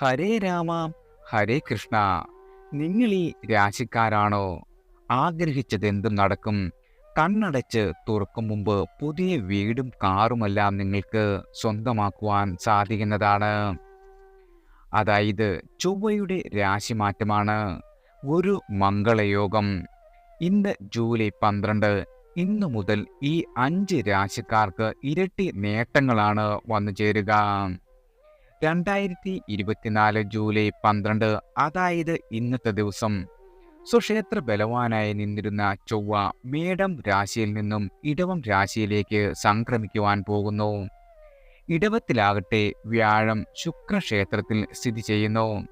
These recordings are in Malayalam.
ഹരേ രാമ ഹരേ കൃഷ്ണ. നിങ്ങൾ ഈ രാശിക്കാരാണോ? ആഗ്രഹിച്ചതെന്തും നടക്കും. കണ്ണടച്ച് തുറക്കും മുമ്പ് പുതിയ വീടും കാറുമെല്ലാം നിങ്ങൾക്ക് സ്വന്തമാക്കുവാൻ സാധിക്കുന്നതാണ്. അതായത് ചൊവ്വയുടെ രാശിമാറ്റമാണ്. ഒരു മംഗളയോഗം. ഇന്ന് ജൂലൈ പന്ത്രണ്ട് ഇന്നു മുതൽ ഈ അഞ്ച് രാശിക്കാർക്ക് ഇരട്ടി നേട്ടങ്ങളാണ് വന്നു ചേരുക രണ്ടായിരത്തി ഇരുപത്തിനാല് ജൂലൈ പന്ത്രണ്ട് അതായത് ഇന്നത്തെ ദിവസം. സുക്ഷേത്ര ബലവാനായി നിന്നിരുന്ന ചൊവ്വ മേടം രാശിയിൽ നിന്നും ഇടവം രാശിയിലേക്ക് സംക്രമിക്കുവാൻ പോകുന്നു. ഇടവത്തിലാകട്ടെ വ്യാഴം ശുക്രക്ഷേത്രത്തിൽ സ്ഥിതി ചെയ്യുന്നു.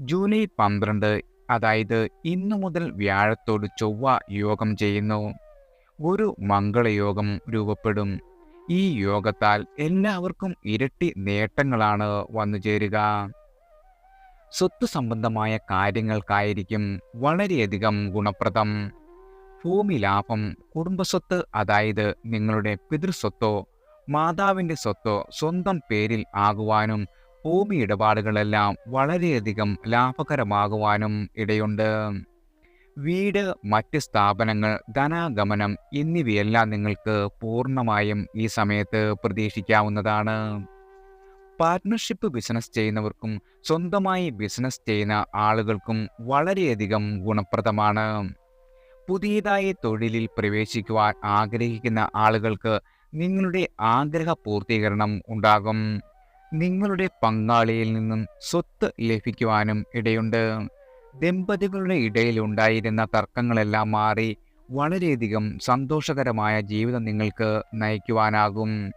ജൂലൈ പന്ത്രണ്ട് അതായത് ഇന്നു മുതൽ വ്യാഴത്തോട് ചൊവ്വ യോഗം ചെയ്യുന്നു. ഒരു മംഗളയോഗം രൂപപ്പെടും. ഈ യോഗത്താൽ എല്ലാവർക്കും ഇരട്ടി നേട്ടങ്ങളാണ് വന്നു ചേരുക. സ്വത്ത് സംബന്ധമായ കാര്യങ്ങൾക്കായിരിക്കും വളരെയധികം ഗുണപ്രദം. ഭൂമി ലാഭം കുടുംബസ്വത്ത് അതായത് നിങ്ങളുടെ പിതൃസ്വത്തോ മാതാവിന്റെ സ്വത്തോ സ്വന്തം പേരിൽ ആകുവാനും ഭൂമി ഇടപാടുകളെല്ലാം വളരെയധികം ലാഭകരമാകുവാനും ഇടയുണ്ട്. വീട് മറ്റ് സ്ഥാപനങ്ങൾ ധനാഗമനം എന്നിവയെല്ലാം നിങ്ങൾക്ക് പൂർണമായും ഈ സമയത്ത് പ്രതീക്ഷിക്കാവുന്നതാണ്. പാർട്ട്ണർഷിപ്പ് ബിസിനസ് ചെയ്യുന്നവർക്കും സ്വന്തമായി ബിസിനസ് ചെയ്യുന്ന ആളുകൾക്കും വളരെയധികം ഗുണപ്രദമാണ്. പുതിയതായി തൊഴിലിൽ പ്രവേശിക്കുവാൻ ആഗ്രഹിക്കുന്ന ആളുകൾക്ക് നിങ്ങളുടെ ആഗ്രഹ പൂർത്തീകരണം ഉണ്ടാകും. നിങ്ങളുടെ പങ്കാളിയിൽ നിന്നും സ്വത്ത് ലഭിക്കുവാനും ഇടയുണ്ട്. ദമ്പതികളുടെ ഇടയിൽ ഉണ്ടായിരുന്ന തർക്കങ്ങളെല്ലാം മാറി വളരെയധികം സന്തോഷകരമായ ജീവിതം നിങ്ങൾക്ക് നയിക്കുവാനാകും.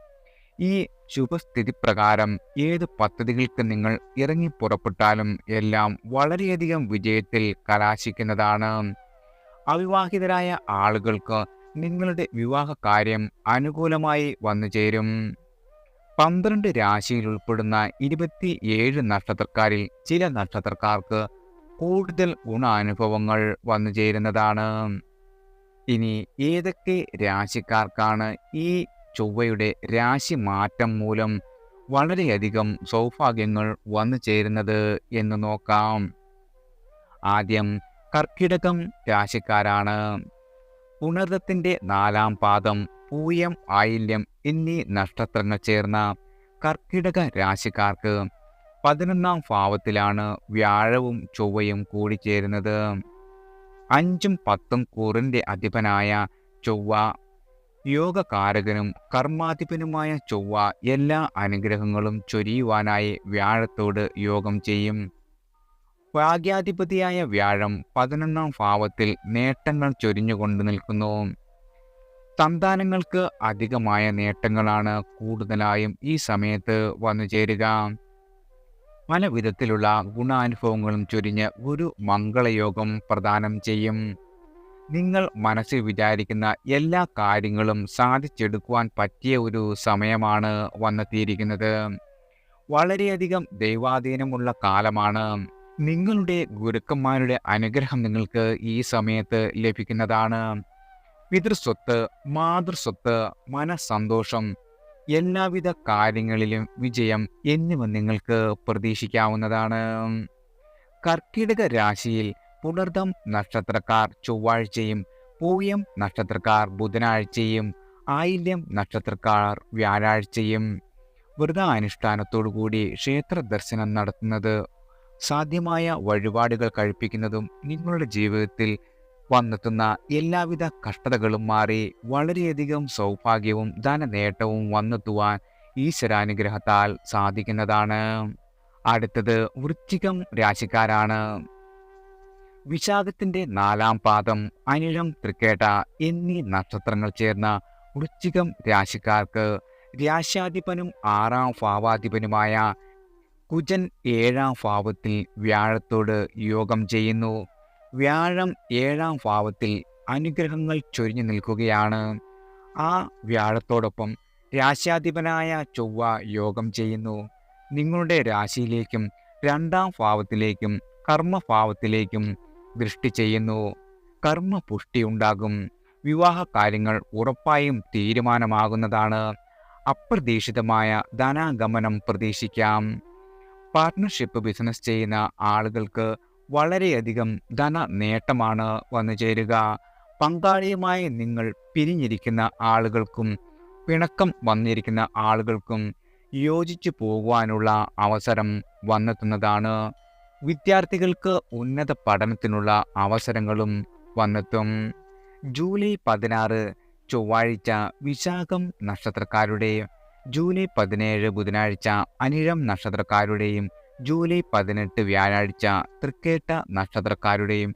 ഈ ശുഭസ്ഥിതി പ്രകാരം ഏത് പദ്ധതികൾക്ക് നിങ്ങൾ ഇറങ്ങി പുറപ്പെട്ടാലും എല്ലാം വളരെയധികം വിജയത്തിൽ കലാശിക്കുന്നതാണ്. അവിവാഹിതരായ ആളുകൾക്ക് നിങ്ങളുടെ വിവാഹ കാര്യം അനുകൂലമായി വന്നു ചേരും. പന്ത്രണ്ട് രാശിയിൽ ഉൾപ്പെടുന്ന ഇരുപത്തിയേഴ് നക്ഷത്രക്കാരിൽ ചില നക്ഷത്രക്കാർക്ക് കൂടുതൽ ഗുണാനുഭവങ്ങൾ വന്നു ചേരുന്നതാണ്. ഇനി ഏതൊക്കെ രാശിക്കാർക്കാണ് ഈ ചൊവ്വയുടെ രാശി മാറ്റം മൂലം വളരെയധികം സൗഭാഗ്യങ്ങൾ വന്നു ചേരുന്നത് എന്ന് നോക്കാം. ആദ്യം കർക്കിടകം രാശിക്കാരാണ്. ഉണർദത്തിന്റെ നാലാം പാദം പൂയം ആയില്യം എന്നീ നക്ഷത്രങ്ങൾ ചേർന്ന കർക്കിടക രാശിക്കാർക്ക് പതിനൊന്നാം ഭാവത്തിലാണ് വ്യാഴവും ചൊവ്വയും കൂടിച്ചേരുന്നത്. അഞ്ചും പത്തും കൂറിന്റെ അധിപനായ ചൊവ്വ യോഗകാരകനും കർമാധിപനുമായ ചൊവ്വ എല്ലാ അനുഗ്രഹങ്ങളും ചൊരിയുവാനായി വ്യാഴത്തോട് യോഗം ചെയ്യും. ഭാഗ്യാധിപതിയായ വ്യാഴം പതിനൊന്നാം ഭാവത്തിൽ നേട്ടങ്ങൾ ചൊരിഞ്ഞുകൊണ്ട് നിൽക്കുന്നു. സന്താനങ്ങൾക്ക് അധികമായ നേട്ടങ്ങളാണ് കൂടുതലായും ഈ സമയത്ത് വന്നു ചേരുക പല വിധത്തിലുള്ള ഗുണാനുഭവങ്ങളും ചൊരിഞ്ഞ് ഒരു മംഗളയോഗം പ്രദാനം ചെയ്യും. നിങ്ങൾ മനസ്സിൽ വിചാരിക്കുന്ന എല്ലാ കാര്യങ്ങളും സാധിച്ചെടുക്കുവാൻ പറ്റിയ ഒരു സമയമാണ് വന്നെത്തിയിരിക്കുന്നത്. വളരെയധികം ദൈവാധീനമുള്ള കാലമാണ്. നിങ്ങളുടെ ഗുരുക്കന്മാരുടെ അനുഗ്രഹം നിങ്ങൾക്ക് ഈ സമയത്ത് ലഭിക്കുന്നതാണ്. പിതൃസ്വത്ത് മാതൃസ്വത്ത് മനസ്സന്തോഷം എല്ലാവിധ കാര്യങ്ങളിലും വിജയം എന്നിവ നിങ്ങൾക്ക് പ്രതീക്ഷിക്കാവുന്നതാണ്. കർക്കിടക രാശിയിൽ പുണർദം നക്ഷത്രക്കാർ ചൊവ്വാഴ്ചയും പൂയം നക്ഷത്രക്കാർ ബുധനാഴ്ചയും ആയില്യം നക്ഷത്രക്കാർ വ്യാഴാഴ്ചയും വ്രതാനുഷ്ഠാനത്തോടുകൂടി ക്ഷേത്ര ദർശനം നടത്തുന്നത് സാധ്യമായ വഴിപാടുകൾ കഴിപ്പിക്കുന്നതും നിങ്ങളുടെ ജീവിതത്തിൽ വന്നെത്തുന്ന എല്ലാവിധ കഷ്ടതകളും മാറി വളരെയധികം സൗഭാഗ്യവും ധനനേട്ടവും വന്നെത്തുവാൻ ഈശ്വരാനുഗ്രഹത്താൽ സാധിക്കുന്നതാണ്. അടുത്തത് വൃശ്ചികം രാശിക്കാരാണ്. വിശാഖത്തിന്റെ നാലാം പാദം അനിഴം തൃക്കേട്ട എന്നീ നക്ഷത്രങ്ങൾ ചേർന്ന വൃശ്ചികം രാശിക്കാർക്ക് രാശ്യാധിപനും ആറാം ഭാവാധിപനുമായ കുജൻ ഏഴാം ഭാവത്തിൽ വ്യാഴത്തോട് യോഗം ചെയ്യുന്നു. വ്യാഴം ഏഴാം ഭാവത്തിൽ അനുഗ്രഹങ്ങൾ ചൊരിഞ്ഞു നിൽക്കുകയാണ്. ആ വ്യാഴത്തോടൊപ്പം രാശ്യാധിപനായ ചൊവ്വ യോഗം ചെയ്യുന്നു. നിങ്ങളുടെ രാശിയിലേക്കും രണ്ടാം ഭാവത്തിലേക്കും കർമ്മഭാവത്തിലേക്കും ദൃഷ്ടി ചെയ്യുന്നു. കർമ്മപുഷ്ടി ഉണ്ടാകും. വിവാഹ കാര്യങ്ങൾ ഉറപ്പായും തീരുമാനമാകുന്നതാണ്. അപ്രതീക്ഷിതമായ ധനാഗമനം പ്രതീക്ഷിക്കാം. പാർട്ട്ണർഷിപ്പ് ബിസിനസ് ചെയ്യുന്ന ആളുകൾക്ക് വളരെയധികം ധന നേട്ടമാണ് വന്നു ചേരുക. പങ്കാളിയുമായി നിങ്ങൾ പിരിഞ്ഞിരിക്കുന്ന ആളുകൾക്കും പിണക്കം വന്നിരിക്കുന്ന ആളുകൾക്കും യോജിച്ചു പോകുവാനുള്ള അവസരം വന്നെത്തുന്നതാണ്. വിദ്യാർത്ഥികൾക്ക് ഉന്നത പഠനത്തിനുള്ള അവസരങ്ങളും വന്നെത്തും. ജൂലൈ പതിനാറ് ചൊവ്വാഴ്ച വിശാഖം നക്ഷത്രക്കാരുടെ ജൂലൈ പതിനേഴ് ബുധനാഴ്ച അനിഴം നക്ഷത്രക്കാരുടെയും ജൂലൈ പതിനെട്ട് വ്യാഴാഴ്ച തൃക്കേട്ട നക്ഷത്രക്കാരുടെയും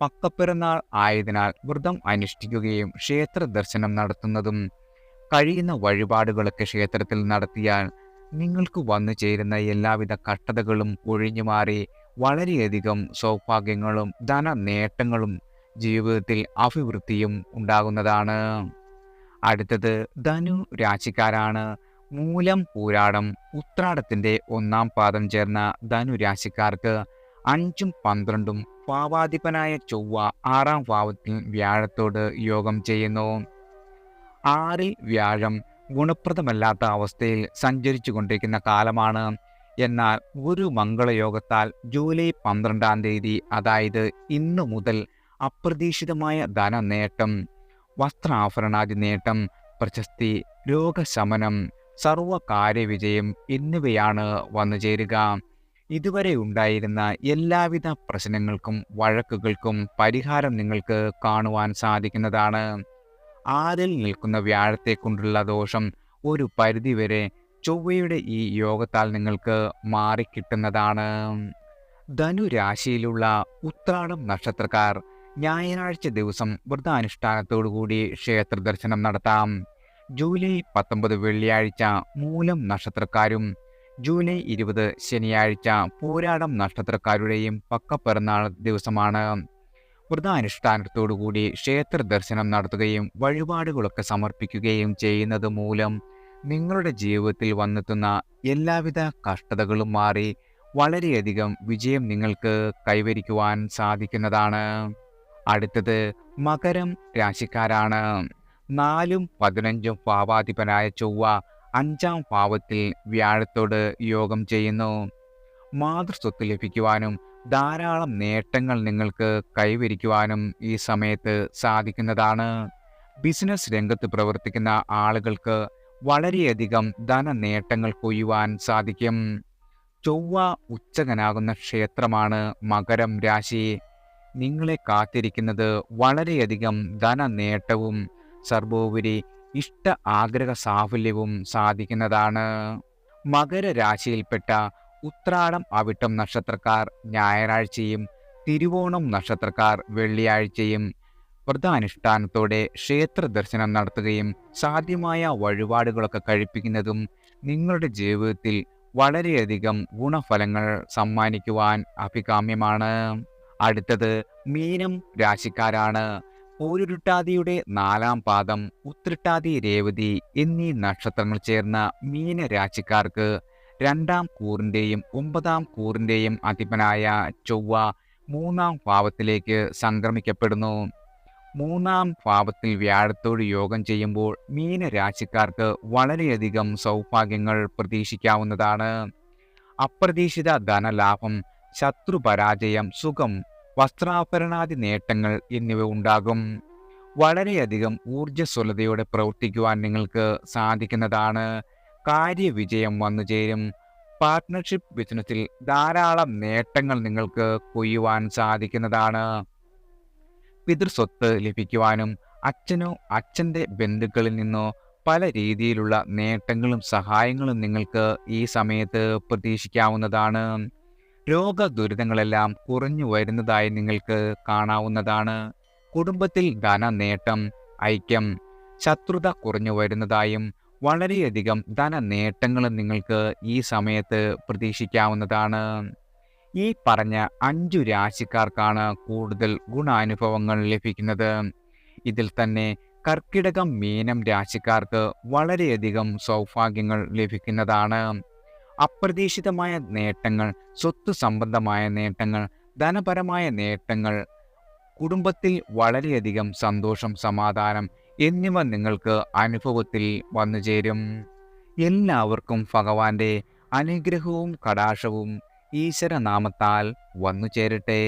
പക്കപ്പിറന്നാൾ ആയതിനാൽ വ്രതം അനുഷ്ഠിക്കുകയും ക്ഷേത്ര ദർശനം നടത്തുന്നതും കഴിയുന്ന വഴിപാടുകളൊക്കെ ക്ഷേത്രത്തിൽ നടത്തിയാൽ നിങ്ങൾക്ക് വന്നു ചേരുന്ന എല്ലാവിധ കഷ്ടതകളും ഒഴിഞ്ഞു മാറി വളരെയധികം സൗഭാഗ്യങ്ങളും ധന നേട്ടങ്ങളും ജീവിതത്തിൽ അഭിവൃദ്ധിയും ഉണ്ടാകുന്നതാണ്. അടുത്തത് ധനു രാശിക്കാരാണ് മൂലം പൂരാടം ഉത്രാടത്തിന്റെ ഒന്നാം പാദം ചേർന്ന ധനുരാശിക്കാർക്ക് അഞ്ചും പന്ത്രണ്ടും പാവാധിപനായ ചൊവ്വ ആറാം ഭാവത്തിൽ വ്യാഴത്തോട് യോഗം ചെയ്യുന്നു. ആറിൽ വ്യാഴം ഗുണപ്രദമല്ലാത്ത അവസ്ഥയിൽ സഞ്ചരിച്ചു കൊണ്ടിരിക്കുന്ന കാലമാണ്. എന്നാൽ ഒരു മംഗളയോഗത്താൽ ജൂലൈ പന്ത്രണ്ടാം തീയതി അതായത് ഇന്നു മുതൽ അപ്രതീക്ഷിതമായ ധനനേട്ടം വസ്ത്രാഭരണാദി നേട്ടം പ്രശസ്തി രോഗശമനം സർവകാര്യവിജയം എന്നിവയാണ് വന്നു ചേരുക. ഇതുവരെ ഉണ്ടായിരുന്ന എല്ലാവിധ പ്രശ്നങ്ങൾക്കും വഴക്കുകൾക്കും പരിഹാരം നിങ്ങൾക്ക് കാണുവാൻ സാധിക്കുന്നതാണ്. ആരിൽ നിൽക്കുന്ന വ്യാഴത്തെ കൊണ്ടുള്ള ദോഷം ഒരു പരിധിവരെ ചൊവ്വയുടെ ഈ യോഗത്താൽ നിങ്ങൾക്ക് മാറിക്കിട്ടുന്നതാണ്. ധനുരാശിയിലുള്ള ഉത്രാടം നക്ഷത്രക്കാർ ഞായറാഴ്ച ദിവസം വ്രതാനുഷ്ഠാനത്തോടുകൂടി ക്ഷേത്ര ദർശനം നടത്താം. ജൂലൈ പത്തൊമ്പത് വെള്ളിയാഴ്ച മൂലം നക്ഷത്രക്കാരും ജൂലൈ ഇരുപത് ശനിയാഴ്ച പൂരാടം നക്ഷത്രക്കാരുടെയും പക്കപ്പിറന്നാൾ ദിവസമാണ്. വ്രതാനുഷ്ഠാനത്തോടുകൂടി ക്ഷേത്ര ദർശനം നടത്തുകയും വഴിപാടുകളൊക്കെ സമർപ്പിക്കുകയും ചെയ്യുന്നത് മൂലം നിങ്ങളുടെ ജീവിതത്തിൽ വന്നെത്തുന്ന എല്ലാവിധ കഷ്ടതകളും മാറി വളരെയധികം വിജയം നിങ്ങൾക്ക് കൈവരിക്കുവാൻ സാധിക്കുന്നതാണ്. അടുത്തത് മകരം രാശിക്കാരാണ്. നാലും പതിനഞ്ചും ഭാവാധിപനായ ചൊവ്വ അഞ്ചാം ഭാവത്തിൽ വ്യാഴത്തോട് യോഗം ചെയ്യുന്നു. മാതൃസ്വത്ത് ലഭിക്കുവാനും ധാരാളം നേട്ടങ്ങൾ നിങ്ങൾക്ക് കൈവരിക്കുവാനും ഈ സമയത്ത് സാധിക്കുന്നതാണ്. ബിസിനസ് രംഗത്ത് പ്രവർത്തിക്കുന്ന ആളുകൾക്ക് വളരെയധികം ധന നേട്ടങ്ങൾ കൊയ്യുവാൻ സാധിക്കും. ചൊവ്വ ഉച്ചകനാകുന്ന ക്ഷേത്രമാണ് മകരം രാശി. നിങ്ങളെ കാത്തിരിക്കുന്നത് വളരെയധികം ധന നേട്ടവും സർവോപരി ഇഷ്ട ആഗ്രഹ സാഫല്യവും സാധിക്കുന്നതാണ്. മകര രാശിയിൽപ്പെട്ട ഉത്രാടം അവിട്ടം നക്ഷത്രക്കാർ ഞായറാഴ്ചയും തിരുവോണം നക്ഷത്രക്കാർ വെള്ളിയാഴ്ചയും വ്രതാനുഷ്ഠാനത്തോടെ ക്ഷേത്ര ദർശനം നടത്തുകയും സാധ്യമായ വഴിപാടുകളൊക്കെ കഴിപ്പിക്കുന്നതും നിങ്ങളുടെ ജീവിതത്തിൽ വളരെയധികം ഗുണഫലങ്ങൾ സമ്മാനിക്കുവാൻ അഭികാമ്യമാണ്. അടുത്തത് മീനം രാശിക്കാരാണ്. പോരുരുട്ടാതിയുടെ നാലാം പാദം ഉത്രിട്ടാതി രേവതി എന്നീ നക്ഷത്രങ്ങൾ ചേർന്ന മീനരാശിക്കാർക്ക് രണ്ടാം കൂറിന്റെയും ഒമ്പതാം കൂറിന്റെയും അധിപനായ ചൊവ്വ മൂന്നാം ഭാവത്തിലേക്ക് സംക്രമിക്കപ്പെടുന്നു. മൂന്നാം ഭാവത്തിൽ വ്യാഴത്തോട് യോഗം ചെയ്യുമ്പോൾ മീനരാശിക്കാർക്ക് വളരെയധികം സൗഭാഗ്യങ്ങൾ പ്രതീക്ഷിക്കാവുന്നതാണ്. അപ്രതീക്ഷിത ധനലാഭം ശത്രുപരാജയം സുഖം വസ്ത്രാഭരണാദി നേട്ടങ്ങൾ എന്നിവ ഉണ്ടാകും. വളരെയധികം ഊർജസ്വലതയോടെ പ്രവർത്തിക്കുവാൻ നിങ്ങൾക്ക് സാധിക്കുന്നതാണ്. കാര്യവിജയം വന്നു ചേരും. പാർട്ട്ണർഷിപ്പ് ബിസിനസ്സിൽ ധാരാളം നേട്ടങ്ങൾ നിങ്ങൾക്ക് കൊയ്യുവാൻ സാധിക്കുന്നതാണ്. പിതൃസ്വത്ത് ലഭിക്കുവാനും അച്ഛനോ അച്ഛന്റെ ബന്ധുക്കളിൽ നിന്നോ പല രീതിയിലുള്ള നേട്ടങ്ങളും സഹായങ്ങളും നിങ്ങൾക്ക് ഈ സമയത്ത് പ്രതീക്ഷിക്കാവുന്നതാണ്. രോഗദുരിതങ്ങളെല്ലാം കുറഞ്ഞു വരുന്നതായി നിങ്ങൾക്ക് കാണാവുന്നതാണ്. കുടുംബത്തിൽ ധന നേട്ടം ഐക്യം ശത്രുത കുറഞ്ഞു വരുന്നതായും വളരെയധികം ധന നേട്ടങ്ങളും നിങ്ങൾക്ക് ഈ സമയത്ത് പ്രതീക്ഷിക്കാവുന്നതാണ്. ഈ പറഞ്ഞ അഞ്ചു രാശിക്കാർക്കാണ് കൂടുതൽ ഗുണാനുഭവങ്ങൾ ലഭിക്കുന്നത്. ഇതിൽ തന്നെ കർക്കിടകം മീനം രാശിക്കാർക്ക് വളരെയധികം സൗഭാഗ്യങ്ങൾ ലഭിക്കുന്നതാണ്. അപ്രതീക്ഷിതമായ നേട്ടങ്ങൾ സ്വത്ത് സംബന്ധമായ നേട്ടങ്ങൾ ധനപരമായ നേട്ടങ്ങൾ കുടുംബത്തിൽ വളരെയധികം സന്തോഷം സമാധാനം എന്നിവ നിങ്ങൾക്ക് അനുഭവത്തിൽ വന്നു ചേരും. എല്ലാവർക്കും ഭഗവാന്റെ അനുഗ്രഹവും കടാശവും ഈശ്വരനാമത്താൽ വന്നു ചേരട്ടെ.